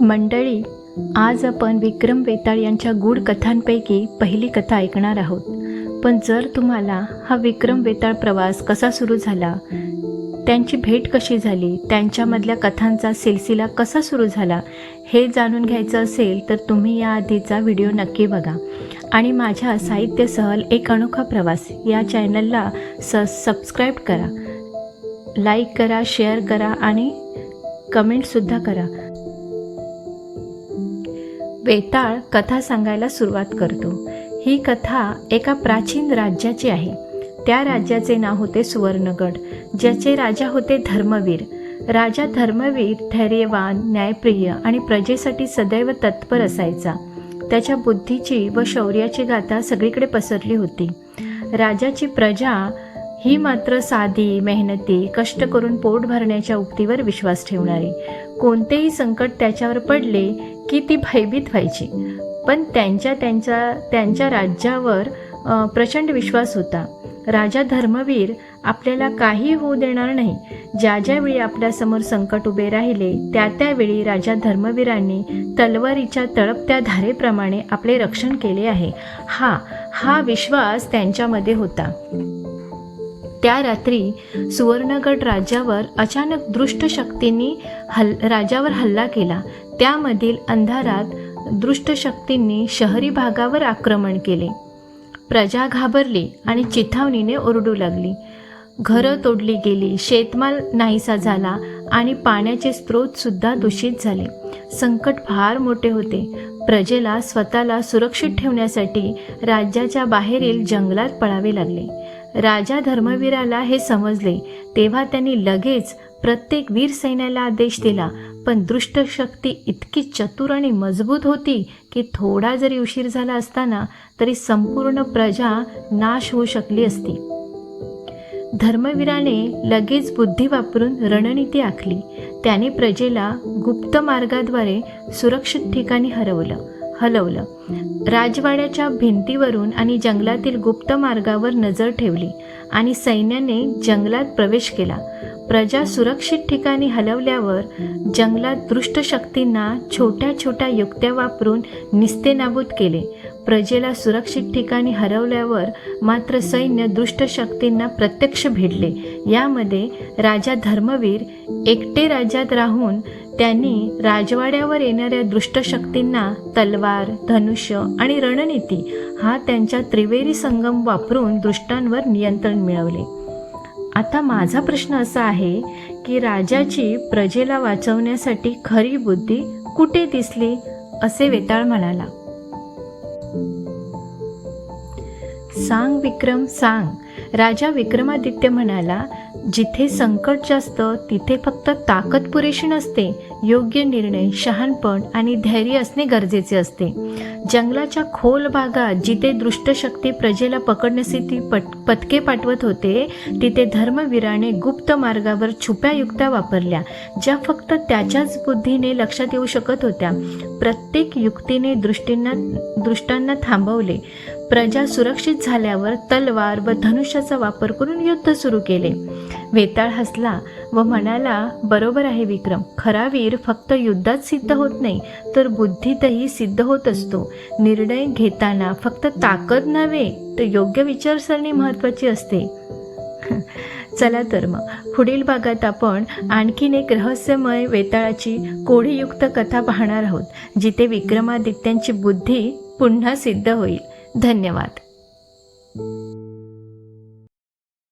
मंडळी आज आपण विक्रम वेताळ यांच्या गूढ कथांपैकी पहिली कथा ऐकणार आहोत. पण जर तुम्हाला हा विक्रम वेताळ प्रवास कसा सुरू झाला त्यांची भेट कशी झाली त्यांच्यामधल्या कथांचा सिलसिला कसा सुरू झाला हे जाणून घ्यायचं असेल तर तुम्ही या आधीचा व्हिडिओ नक्की बघा. आणि माझ्या साहित्य सहल एक अनोखा प्रवास या चॅनलला स सबस्क्राईब करा. लाईक करा शेअर करा आणि कमेंटसुद्धा करा. वेताळ कथा सांगायला सुरुवात करतो. ही कथा एका प्राचीन राज्याची आहे. त्या राज्याचे नाव होते सुवर्णगड ज्याचे राजा होते धर्मवीर. राजा धर्मवीर धैर्यवान न्यायप्रिय आणि प्रजेसाठी सदैव तत्पर असायचा. त्याच्या बुद्धीची व शौर्याची गाथा सगळीकडे पसरली होती. राजाची प्रजा ही मात्र साधी मेहनती कष्ट करून पोट भरण्याच्या उक्तीवर विश्वास ठेवणारी. कोणतेही संकट त्याच्यावर पडले की ती भयभीत व्हायची. पण त्यांच्या त्यांच्या त्यांच्या राज्यावर प्रचंड विश्वास होता. राजा धर्मवीर आपल्याला काही होऊ देणार नाही. ज्या ज्यावेळी आपल्यासमोर संकट उभे राहिले त्या त्यावेळी राजा धर्मवीरांनी तलवारीच्या तळपत्या धारेप्रमाणे आपले रक्षण केले आहे. हा हा विश्वास त्यांच्यामध्ये होता. त्या रात्री सुवर्णगड राज्यावर अचानक दृष्ट शक्तींनी हल राजावर हल्ला केला. त्यामधील अंधारात दृष्ट शक्तींनी शहरी भागावर आक्रमण केले. प्रजा घाबरली आणि चिथावणीने ओरडू लागली. घरं तोडली गेली शेतमाल नाहीसा झाला आणि पाण्याचे स्रोतसुद्धा दूषित झाले. संकट फार मोठे होते. प्रजेला स्वतःला सुरक्षित ठेवण्यासाठी राज्याच्या बाहेरील जंगलात पळावे लागले. राजा धर्मवीराला हे समजले. तेव्हा त्यांनी लगेच प्रत्येक वीर सैन्याला आदेश दिला. पण दृष्ट शक्ती इतकी चतुर आणि मजबूत होती की थोडा जरी उशीर झाला असताना तरी संपूर्ण प्रजा नाश होऊ शकली असती. धर्मवीराने लगेच बुद्धी वापरून रणनीती आखली. त्याने प्रजेला गुप्त मार्गाद्वारे सुरक्षित ठिकाणी हरवलं. हलवलं. राजवाड्याच्या भिंतीवरून आणि जंगलातील गुप्त मार्गावर नजर ठेवली आणि सैन्याने जंगलात प्रवेश केला. प्रजा सुरक्षित ठिकाणी हलवल्यावर जंगलात दृष्ट शक्तींना छोट्या छोट्या युक्त्या वापरून निस्तेनाबूत केले. प्रजेला सुरक्षित ठिकाणी हरवल्यावर मात्र सैन्य दुष्ट शक्तींना प्रत्यक्ष भिडले यामध्ये राजा धर्मवीर एकटे राज्यात राहून त्यांनी राजवाड्यावर येणाऱ्या दुष्ट शक्तींना तलवार धनुष्य आणि रणनीती हा त्यांच्या त्रिवेरी संगम वापरून दृष्टांवर नियंत्रण मिळवले. आता माझा प्रश्न असा आहे की राजाची प्रजेला वाचवण्यासाठी खरी बुद्धी कुठे दिसली? असे वेताळ म्हणाला. सांग विक्रम सांग. राजा विक्रमादित्य म्हणाला जिथे संकट जास्त तिथे फक्त ताकद पुरेशी नसते. योग्य निर्णय शहाणपण आणि धैर्य असणे गरजेचे असते. जंगलाच्या खोल भागात जिथे दृष्टशक्ती प्रजेला पकडण्यासाठी पट पथके पाठवत होते तिथे धर्मवीराने गुप्त मार्गावर छुप्या युक्त्या वापरल्या ज्या फक्त त्याच्याच बुद्धीने लक्षात येऊ शकत होत्या. प्रत्येक युक्तीने दृष्टींना दृष्टांना थांबवले. प्रजा सुरक्षित झाल्यावर तलवार व धनुष्याचा वापर करून युद्ध सुरू केले. वेताळ हसला व म्हणाला बरोबर आहे विक्रम खरा वीर फक्त युद्धात सिद्ध होत नाही तर बुद्धीतही सिद्ध होत असतो. निर्णय घेताना फक्त ताकद नव्हे तर योग्य विचारसरणी महत्त्वाची असते. चला तर मग पुढील भागात आपण आणखीन एक रहस्यमय वेताळाची कोढीयुक्त कथा पाहणार आहोत जिथे विक्रमादित्यांची बुद्धी पुन्हा सिद्ध होईल. धन्यवाद.